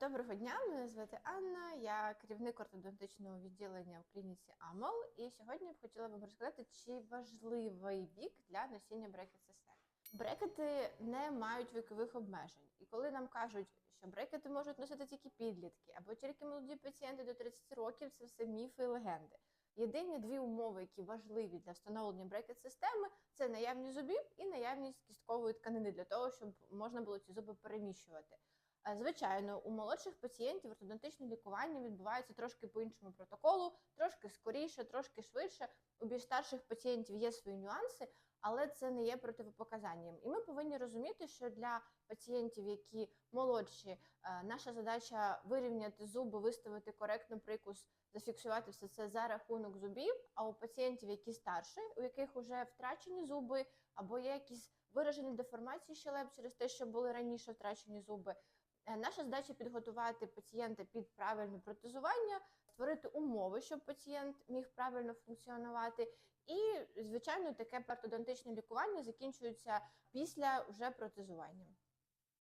Доброго дня, мене звати Анна. Я керівник ортодонтичного відділення в клініці АМОЛ. І сьогодні б хотіла вам розказати, чи важливий вік для носіння брекет-систем. Брекети не мають вікових обмежень. І коли нам кажуть, що брекети можуть носити тільки підлітки або тільки молоді пацієнти до 30 років, це все міфи і легенди. Єдині дві умови, які важливі для встановлення брекет-системи, це наявність зубів і наявність кісткової тканини для того, щоб можна було ці зуби переміщувати. Е, Звичайно, у молодших пацієнтів ортодонтичне лікування відбувається трошки по іншому протоколу, трошки скоріше, трошки швидше. У більш старших пацієнтів є свої нюанси, але це не є противопоказанням. І ми повинні розуміти, що для пацієнтів, які молодші, е, наша задача вирівняти зуби, виставити коректно прикус, зафіксувати все це за рахунок зубів. А у пацієнтів, які старші, у яких вже втрачені зуби, або є якісь виражені деформації щелеп через те, що були раніше втрачені зуби. Е, Наша задача підготувати пацієнта під правильне протезування, створити умови, щоб пацієнт міг правильно функціонувати. І, звичайно, таке ортодонтичне лікування закінчується після вже протезування.